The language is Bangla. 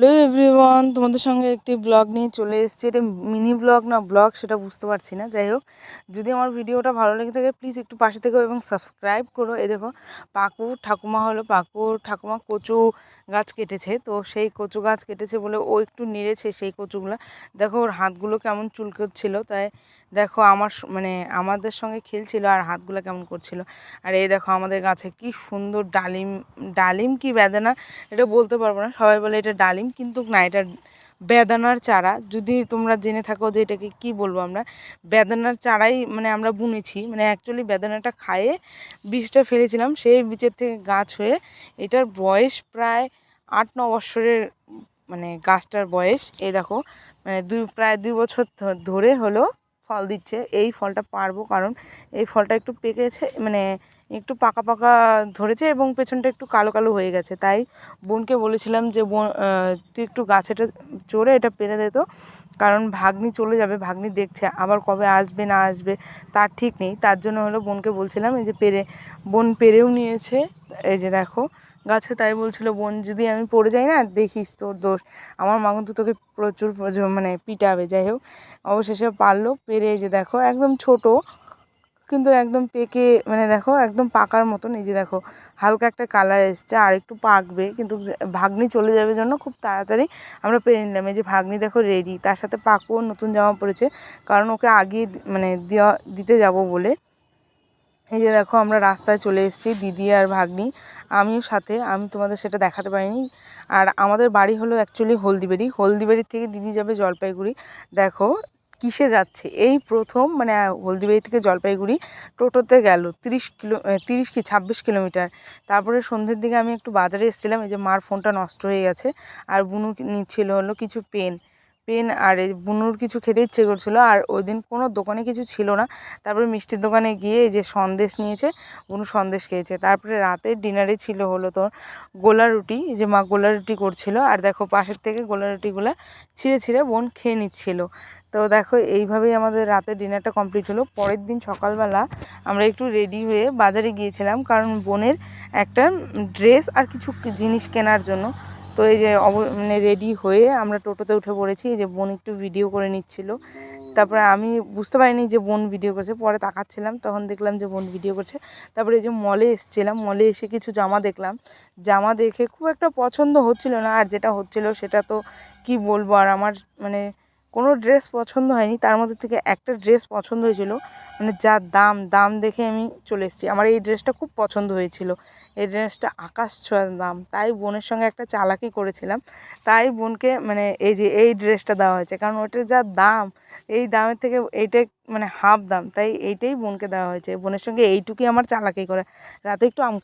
হ্যালো এভরিওয়ান তোমাদের সঙ্গে একটি ব্লগ নিয়ে চলে এসেছি। এটা মিনি ব্লগ না ব্লগ সেটা বুঝতে পারছি না, যাই হোক। যদি আমার ভিডিওটা ভালো লেগে থাকে প্লিজ একটু পাশে থেকো এবং সাবস্ক্রাইব করো। এ দেখো, পাকু ঠাকুমা হলো, পাকু ঠাকুমা কচু গাছ কেটেছে। তো সেই কচু গাছ কেটেছে বলে ও একটু নেড়েছে সেই কচুগুলো। দেখো ওর হাতগুলো কেমন চুলকোচ্ছিল, তাই দেখো আমার মানে আমাদের সঙ্গে খেলছিল আর হাতগুলো কেমন করছিল। আর এই দেখো আমাদের গাছে কি সুন্দর ডালিম ডালিম কি বেদানা, এটা বলতে পারব না। সবাই বলে এটা ডালিম কিন্তু না, এটা বেদানার চারা। যদি তোমরা জেনে থাকো যে এটাকে কি বলব আমরা, বেদানার চারাই মানে আমরা বুনেছি। মানে অ্যাকচুয়ালি বেদানাটা খায়ে বীজটা ফেলেছিলাম, সেই বীজের থেকে গাছ হয়ে এটার বয়স প্রায় আট ন বৎসরের মানে গাছটার বয়স। এই দেখো মানে দুই, প্রায় দুই বছর ধরে হলো ফল দিচ্ছে, এই ফলটা পারব কারণ এই ফলটা একটু পেকেছে মানে একটু পাকা পাকা ধরেছে এবং পেছনটা একটু কালো কালো হয়ে গেছে। তাই বোনকে বলেছিলাম যে, বোন তুই একটু গাছেটা চড়ে এটা পেরে দে তো। কারণ ভাগ্নি চলে যাবে, ভাগ্নি দেখছে, আবার কবে আসবে না আসবে তার ঠিক নেই। তার জন্য হলো বোনকে বলছিলাম, এই যে পেরে, বোন পেরেও নিয়েছে, এই যে দেখো গাছে তাই বলছিল, বোন, যদি আমি পড়ে যাই না, দেখিস তোর দোষ। আমার মা কিন্তু তোকে প্রচুর মানে পিটাবে, যাই হোক। অবশেষে পারল, পেরে যে দেখো, একদম ছোট, কিন্তু একদম পেকে মানে দেখো, একদম পাকার মতন। এই যে দেখো, হালকা একটা কালার এসছে, আর একটু পাকবে, কিন্তু ভাগ্নি চলে যাবে জন্য খুব তাড়াতাড়ি আমরা পেরে নিলাম। এই যে ভাগ্নি দেখো রেডি তার সাথে পাকুও নতুন জামা পরেছে, কারণ ওকে আগিয়ে দি- মানে দেওয়া, দিতে যাব বলে। এই যে দেখো, আমরা রাস্তায় চলে এসেছি, দিদি আর ভাগ্নি। আমিও সাথে, আমি তোমাদের সেটা দেখাতে পারিনি। আর আমাদের বাড়ি হলো অ্যাকচুয়ালি হলদিবাড়ি। হলদিবাড়ি থেকে দিদি যাবে জলপাইগুড়ি। দেখো, কিসে যাচ্ছে? এই প্রথম মানে হলদিবাড়ি থেকে জলপাইগুড়ি টোটোতে গেল, তিরিশ কিলো তিরিশ কি, ছাব্বিশ কিলোমিটার। তারপরে সন্ধ্যের দিকে আমি একটু বাজারে এসেছিলাম, এই যে মার ফোনটা নষ্ট হয়ে গেছে। আর বুনু নিচ্ছিল হলো কিছু পেন। পেন আর এই বুনুর কিছু খেতে ইচ্ছে করছিল, আর ওই দিন কোনো দোকানে কিছু ছিল না। তারপরে মিষ্টির দোকানে গিয়ে যে সন্দেশ নিয়েছে, বুনু সন্দেশ খেয়েছে। তারপরে রাতের ডিনারে ছিল হলো তোর গোলা রুটি যে মা গোলা রুটি করছিল। আর দেখো পাশের থেকে গোলা রুটিগুলো ছিঁড়ে ছিঁড়ে বোন খেয়ে নিচ্ছিল। তো দেখো এইভাবেই আমাদের রাতের ডিনারটা কমপ্লিট হলো। পরের দিন সকালবেলা আমরা একটু রেডি হয়ে বাজারে গিয়েছিলাম, কারণ বোনের একটা ড্রেস আর কিছু জিনিস কেনার জন্য। তো এই যে মানে রেডি হয়ে আমরা টোটোতে উঠে পড়েছি। এই যে বোন একটু ভিডিও করে নিচ্ছিল। তারপরে আমি বুঝতে পারিনি যে বোন ভিডিও করছে। পরে তাকাচ্ছিলাম, তখন দেখলাম যে বোন ভিডিও করছে। তারপরে এই যে মলে এসেছিলাম। মলে এসে কিছু জামা দেখলাম। জামা দেখে খুব একটা পছন্দ হচ্ছিল না। আর যেটা হচ্ছিল সেটা তো কি বলব? আর আমার মানে কোনো ড্রেস পছন্দ হয়নি, তার মধ্যে থেকে একটা ড্রেস পছন্দ হয়েছিল। মানে যা দাম দাম দেখে আমি চলে এসেছি। আমার এই ড্রেসটা খুব পছন্দ হয়েছিল। এই ড্রেসটা আকাশ ছোঁয়ার দাম। তাই বোনের সঙ্গে একটা চালাকি করেছিলাম। তাই বোনকে মানে এই যে এই ড্রেসটা দেওয়া হয়েছে। কারণ ওটার যা দাম, এই দামের থেকে এইটা মানে হাফ দাম। তাই এইটাই বোনকে দেওয়া হয়েছে। বোনের সঙ্গে এইটুকুই আমার চালাকি করে। রাতে একটু আম